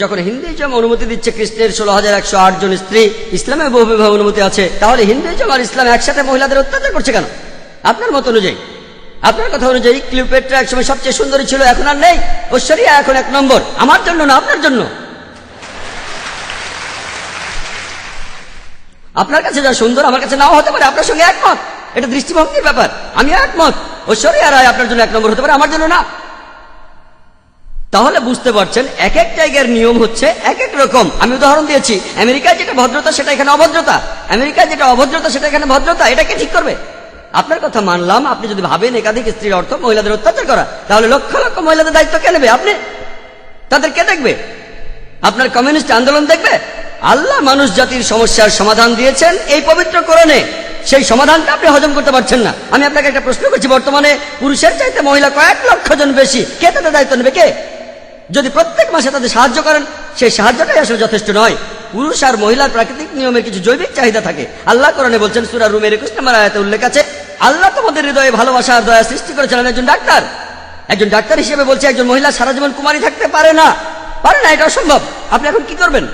যখন হিন্দুইজম অনুমতি দিচ্ছে খ্রিস্টের ষোলো হাজার একশো আট জন স্ত্রী ইসলামের বহু বিবাহ অনুমতি আছে, তাহলে হিন্দুইজম আর ইসলাম একসাথে মহিলাদের অত্যাচার করছে কেন? আপনার মত অনুযায়ী। আপনার কথা অনুযায়ী ক্লিওপেট্রা একসময় সবচেয়ে সুন্দরী ছিল, এখন আর নেই। ঐশ্বরিয়া এখন এক নম্বর, আমার জন্য না, আপনার জন্য। আপনার কাছে যা সুন্দর, আমার কাছে নাও হতে পারে, আপনার সঙ্গে একমত। এটা দৃষ্টিভঙ্গির ব্যাপার, আমি একমত। ঐশ্বরিয়া রায় আপনার জন্য এক নম্বর হতে পারে, আমার জন্য না। তাহলে বুঝতে পারছেন এক এক জায়গার নিয়ম হচ্ছে এক এক রকম। আমি উদাহরণ দিয়েছি, আমেরিকায় যেটা ভদ্রতা, সেটা এখানে অভদ্রতা। আমেরিকায় যেটা অভদ্রতা, সেটা এখানে ভদ্রতা। এটা কে ঠিক করবে? আপনার কথা মানলাম, আপনি যদি ভাবেন একাধিক স্ত্রীর অর্থ মহিলাদের অত্যাচার করা, তাহলে লক্ষ লক্ষ মহিলাদের দায়িত্ব কে নেবে? আপনি? তাদের কে দেখবে? আপনার কমিউনিস্ট আন্দোলন দেখবে? আল্লাহ মানুষ জাতির সমস্যার সমাধান দিয়েছেন এই পবিত্র কোরআনে। সেই সমাধানটা আপনি হজম করতে পারছেন না। আমি আপনাকে একটা প্রশ্ন করছি, বর্তমানে পুরুষের চাইতে মহিলা কয়েক লক্ষ জন বেশি। কে তাদের দায়িত্ব নেবে? কে? যদি প্রত্যেক মাসে তাদের সাহায্য করেন, সেই সাহায্যটাই আসলে যথেষ্ট নয়। পুরুষ আর মহিলার প্রাকৃতিক নিয়মের কিছু জৈবিক চাহিদা থাকে। আল্লাহ কোরআনে বলছেন, সুরা রুমের একুশ নম্বর আয়াতে উল্লেখ আছে, আল্লাহ তোমাদের হৃদয়ে ভালোবাসা আর দয়া সৃষ্টি করেছিলেন একজন ডাক্তার। একজন ডাক্তার হিসেবে বলছে, একজন মহিলা সারা জীবন কুমারী থাকতে পারে না। পারে না, এটা অসম্ভব। আপনি এখন কি করবেন?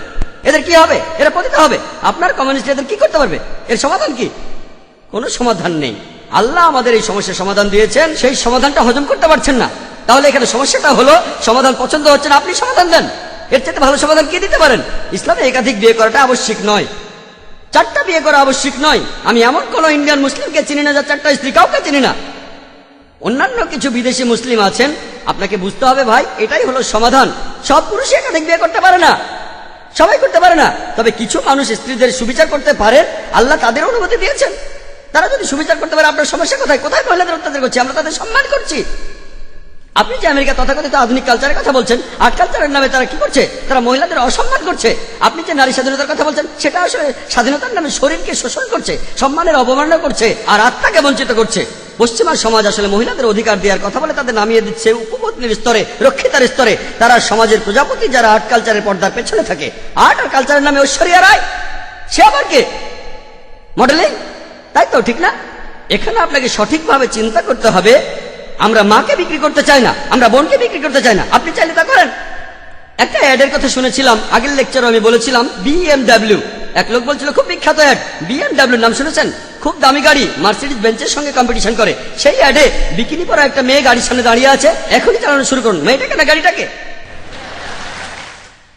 এদের কি হবে? এরা পতিত হবে। আপনার কমিউনিস্ট এদের কি করতে পারবে? এর সমাধান কি? কোনো সমাধান নেই। আল্লাহ আমাদের এই সমস্যার সমাধান দিয়েছেন, সেই সমাধানটা হজম করতে পারছেন না। তাহলে এখানে সমস্যাটা হলো, সমাধান পছন্দ হচ্ছে না, আপনি সমাধান দেন। এর চাইতে ভালো সমাধান কে দিতে পারেন? ইসলামে একাধিক বিয়ে করাটা আবশ্যিক নয়। চারটা বিয়ে করা আবশ্যিক নয়। আমি এমন কোন ইন্ডিয়ান মুসলিমকে চিনি না যার চারটা স্ত্রী কাউকে চিনি না। অন্যান্য কিছু বিদেশি মুসলিম আছেন, আপনাকে বুঝতে হবে ভাই, এটাই হলো সমাধান। সব পুরুষই একাধিক বিয়ে করতে পারে না। সবাই করতে পারে না। তবে কিছু মানুষ স্ত্রীদের সুবিচার করতে পারে আল্লাহ তাদের অনুমতি দিয়েছেন। তারা যদি সুবিচার করতে পারে, আপনার সমস্যা কোথায়? কোথায় মহিলাদের অত্যাচার করছি? আমরা তাদের সম্মান করছি। আপনি যে আমেরিকা তথাকথিত আধুনিক কালচারের কথা বলছেন আর্ট কালচারের নামে তারা কি করছে? তারা মহিলাদের অসম্মান করছে। আপনি যে নারী স্বাধীনতার কথা বলছেন, সেটা আসলে স্বাধীনতার নামে শরীরকে শোষণ করছে, সম্মানের অবমাননা করছে, আর আত্মাকে বঞ্চিত করছে। পশ্চিমা সমাজ আসলে মহিলাদের অধিকার দেওয়ার কথা বলে তাদের নামিয়ে দিচ্ছে উপপত্নীর স্তরে, রক্ষিতার স্তরে। তারা সমাজের প্রজাপতি যারা আর্ট কালচারের পর্দার পেছনে থাকে। আর্ট আর কালচারের নামে ঐশ্বরিয়া রায়, সে আবার কে? মডেলিং তাই তো, ঠিক না? এখানে আপনাকে সঠিকভাবে চিন্তা করতে হবে আমরা মাকে বিক্রি করতে চাই না, আমরা বোনকে বিক্রি করতে চাই না। আপনি চাইলে তা করেন। একটা অ্যাডের কথা শুনেছিলাম, আগের লেকচারে আমি বলেছিলাম বিএমডাব্লিউ এক লোক বলছিল, খুব বিখ্যাত অ্যাড বিএমডাব্লিউ নাম শুনেছেন? খুব দামি গাড়ি মার্সিডিজ বেঞ্চের সঙ্গে কম্পিটিশন করে। সেই অ্যাডে বিকিনি পরা একটা মেয়ে গাড়ির সামনে দাঁড়িয়ে আছে, এখনই চালানো শুরু করুন। মেয়েটাকে না, গাড়িটাকে?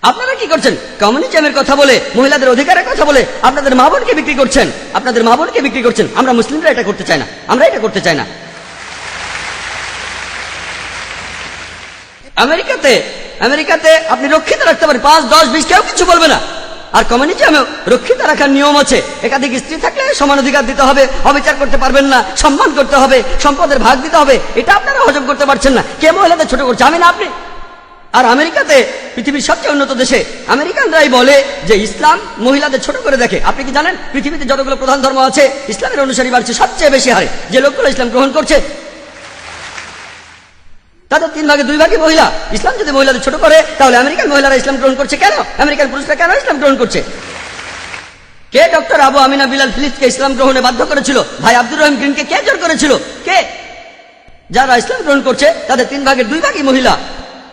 আপনারা কি করছেন? কমিউনিজমের কথা বলে, মহিলাদের অধিকারের কথা বলে, আপনাদের মা বোনকে বিক্রি করছেন? আপনাদের মা বোনকে বিক্রি করছেন? আমরা মুসলিমরা এটা করতে চাই না, আমরা এটা করতে চাই না। আমেরিকাতে আমেরিকাতে আপনি রক্ষিত রাখতে পারেন। পাঁচ, দশ, বিশ, কেউ কিছু বলবে না। আর কমিউনিজমেও রক্ষিত রাখার নিয়ম আছে। একাধিক স্ত্রী থাকলে সমান অধিকার দিতে হবে, অবিচার করতে পারবেন না, সম্মান করতে হবে, সম্পদের ভাগ দিতে হবে। এটা আপনারা হজম করতে পারছেন না। কে মহিলাদের ছোট করছে? আমি না আপনি। আর আমেরিকাতে পৃথিবীর সবচেয়ে উন্নত দেশে আমেরিকানরাই বলে যে ইসলাম মহিলাদের ছোট করে দেখে। আপনি কি জানেন? পৃথিবীতে যতগুলো প্রধান ধর্ম আছে, ইসলামের অনুসারী বাড়ছে সবচেয়ে বেশি হারে। যে লোকগুলো ইসলাম গ্রহণ করছে তাদের তিন ভাগে, দুই ভাগে মহিলা। ইসলাম যদি মহিলাদের ছোট করে, তাহলে আমেরিকান মহিলারা ইসলাম গ্রহণ করছে কেন? আমেরিকান পুরুষরা কেন ইসলাম গ্রহণ করছে? কে ডক্টর আবু আমিনা বিলাল ফিলিপকে ইসলাম গ্রহণে বাধ্য করেছিল? ভাই আব্দুর রহিম গ্রিনকে কে জোর করেছিল? কে? যারা ইসলাম গ্রহণ করছে, তাদের তিন ভাগের দুই ভাগই মহিলা।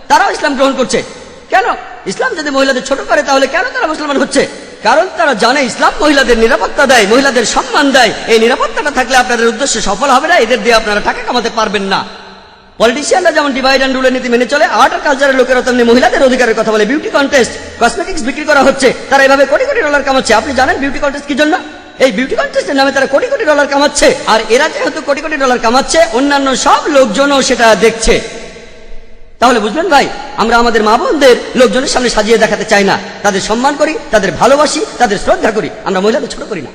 তারাও ইসলাম গ্রহণ করছে। কেন? ইসলাম যদি মহিলাদের ছোট করে, তাহলে কেন তারা মুসলমান হচ্ছে? কারণ তারা জানে ইসলাম মহিলাদের নিরাপত্তা দেয়, মহিলাদের সম্মান দেয়। এই নিরাপত্তাটা থাকলে আপনাদের উদ্দেশ্য সফল হবে না, এদের দিয়ে আপনারা টাকা কামাতে পারবেন না। পলিটিশিয়ানরা যেমন ডিভাইড অ্যান্ড রুলের নীতি মেনে চলে আর্ট আর কালচারের লোকেরা তেমনি মহিলাদের অধিকারের কথা বলে বিউটি কন্টেস্ট কসমেটিক্স বিক্রি করা হচ্ছে, তারা এভাবে কোটি কোটি ডলার কামাচ্ছে। আপনি জানেন বিউটি কন্টেস্ট কি জন্য? এই বিউটি কন্টেস্টের নামে তারা কোটি কোটি ডলার কামাচ্ছে, আর এরা যেহেতু কোটি কোটি ডলার কামাচ্ছে, অন্যান্য সব লোকজনও সেটা দেখছে। তাহলে বুঝলেন ভাই, আমরা আমাদের মা বোনদের লোকজনের সামনে সাজিয়ে দেখাতে চাই না। তাদের সম্মান করি, তাদের ভালোবাসি, তাদের শ্রদ্ধা করি। আমরা মহিলাদের ছোট করি না।